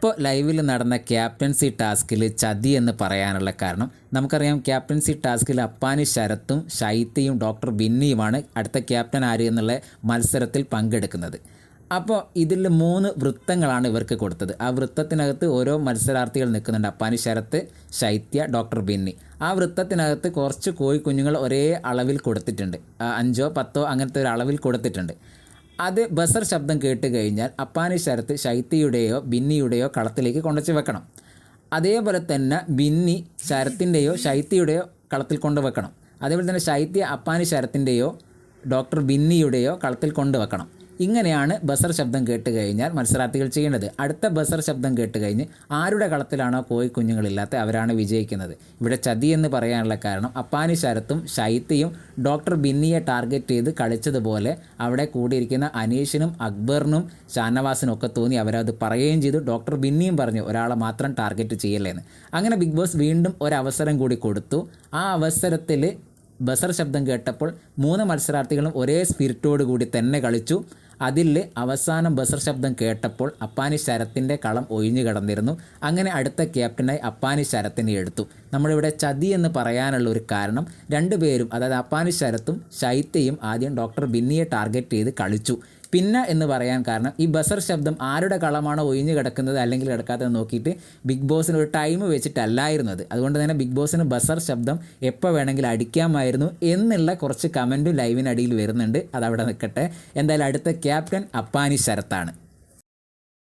ഇപ്പോൾ ലൈവിൽ നടന്ന ക്യാപ്റ്റൻസി ടാസ്കിൽ ചതി എന്ന് പറയാനുള്ള കാരണം. നമുക്കറിയാം ക്യാപ്റ്റൻസി ടാസ്കിൽ അപ്പാനി ശരത്തും ശൈത്യയും ഡോക്ടർ ബിന്നിയുമാണ് അടുത്ത ക്യാപ്റ്റൻ ആര് എന്നുള്ള മത്സരത്തിൽ പങ്കെടുക്കുന്നത്. അപ്പോൾ ഇതിൽ മൂന്ന് വൃത്തങ്ങളാണ് ഇവർക്ക് കൊടുത്തത്. ആ വൃത്തത്തിനകത്ത് ഓരോ മത്സരാർത്ഥികൾ നിൽക്കുന്നുണ്ട്. അപ്പാനി ശരത്ത് ശൈത്യ ഡോക്ടർ ബിന്നി. ആ വൃത്തത്തിനകത്ത് കുറച്ച് കോഴിക്കുഞ്ഞുങ്ങൾ ഒരേ അളവിൽ കൊടുത്തിട്ടുണ്ട്. അഞ്ചോ പത്തോ അങ്ങനത്തെ ഒരു അളവിൽ കൊടുത്തിട്ടുണ്ട്. അത് ബസർ ശബ്ദം കേട്ട് കഴിഞ്ഞാൽ അപ്പാനി ശരത്ത് ശൈത്യയുടെയോ ബിന്നിയുടെയോ കളത്തിലേക്ക് കൊണ്ടുവച്ച് വെക്കണം. അതേപോലെ തന്നെ ബിന്നി ശരത്തിന്റെയോ ശൈത്യയുടെയോ കളത്തിൽ കൊണ്ടുവെക്കണം അതേപോലെ തന്നെ ശൈത്യ അപ്പാനി ശരത്തിന്റെയോ ഡോക്ടർ ബിന്നിയുടെയോ കളത്തിൽ കൊണ്ടുവെക്കണം ഇങ്ങനെയാണ് ബസർ ശബ്ദം കേട്ട് കഴിഞ്ഞാൽ മത്സരാർത്ഥികൾ ചെയ്യേണ്ടത്. അടുത്ത ബസർ ശബ്ദം കേട്ട് കഴിഞ്ഞ് ആരുടെ കളത്തിലാണോ കോഴി കുഞ്ഞുങ്ങളില്ലാത്ത അവരാണ് വിജയിക്കുന്നത്. ഇവിടെ ചതി എന്ന് പറയാനുള്ള കാരണം അപ്പാനി ശരത്തും ശൈത്യയും ഡോക്ടർ ബിന്നിയെ ടാർഗറ്റ് ചെയ്ത് കളിച്ചതുപോലെ അവിടെ കൂടിയിരിക്കുന്ന അനീഷിനും അക്ബറിനും ഷാനവാസിനും ഒക്കെ തോന്നി അവരത് പറയുകയും ചെയ്തു. ഡോക്ടർ ബിന്നിയും പറഞ്ഞു ഒരാളെ മാത്രം ടാർഗറ്റ് ചെയ്യല്ലേന്ന്. അങ്ങനെ ബിഗ് ബോസ് വീണ്ടും ഒരവസരം കൂടി കൊടുത്തു. ആ അവസരത്തിൽ ബസർ ശബ്ദം കേട്ടപ്പോൾ മൂന്ന് മത്സരാർത്ഥികളും ഒരേ സ്പിരിറ്റോട് കൂടി തന്നെ കളിച്ചു. അതിൽ അവസാനം ബസർ ശബ്ദം കേട്ടപ്പോൾ അപ്പാനി ശരത്തിന്റെ കളം ഒഴിഞ്ഞു കിടന്നിരുന്നു. അങ്ങനെ അടുത്ത ക്യാപ്റ്റനായി അപ്പാനി ശരത്തിനെ എടുത്തു. നമ്മളിവിടെ ചതി എന്ന് പറയാനുള്ള ഒരു കാരണം രണ്ടുപേരും അതായത് അപ്പാനി ശരത്തും ശൈത്യയും ആദ്യം ഡോക്ടർ ബിന്നിയെ ടാർഗറ്റ് ചെയ്ത് കളിച്ചു. പിന്നെ എന്ന് പറയാൻ കാരണം ഈ ബസർ ശബ്ദം ആരുടെ കളമാണോ ഒഴിഞ്ഞു കിടക്കുന്നത് അല്ലെങ്കിൽ കിടക്കാത്തത് നോക്കിയിട്ട് ബിഗ് ബോസിന് ഒരു ടൈം വെച്ചിട്ടല്ലായിരുന്നു അത് അതുകൊണ്ട് തന്നെ ബിഗ് ബോസിന് ബസർ ശബ്ദം എപ്പോൾ വേണമെങ്കിലും അടിക്കാമായിരുന്നു എന്നുള്ള കുറച്ച് കമന്റും ലൈവിനടിയിൽ വരുന്നുണ്ട്. അതവിടെ നിൽക്കട്ടെ. എന്തായാലും അടുത്ത ക്യാപ്റ്റൻ അപ്പാനി ശരത്താണ്.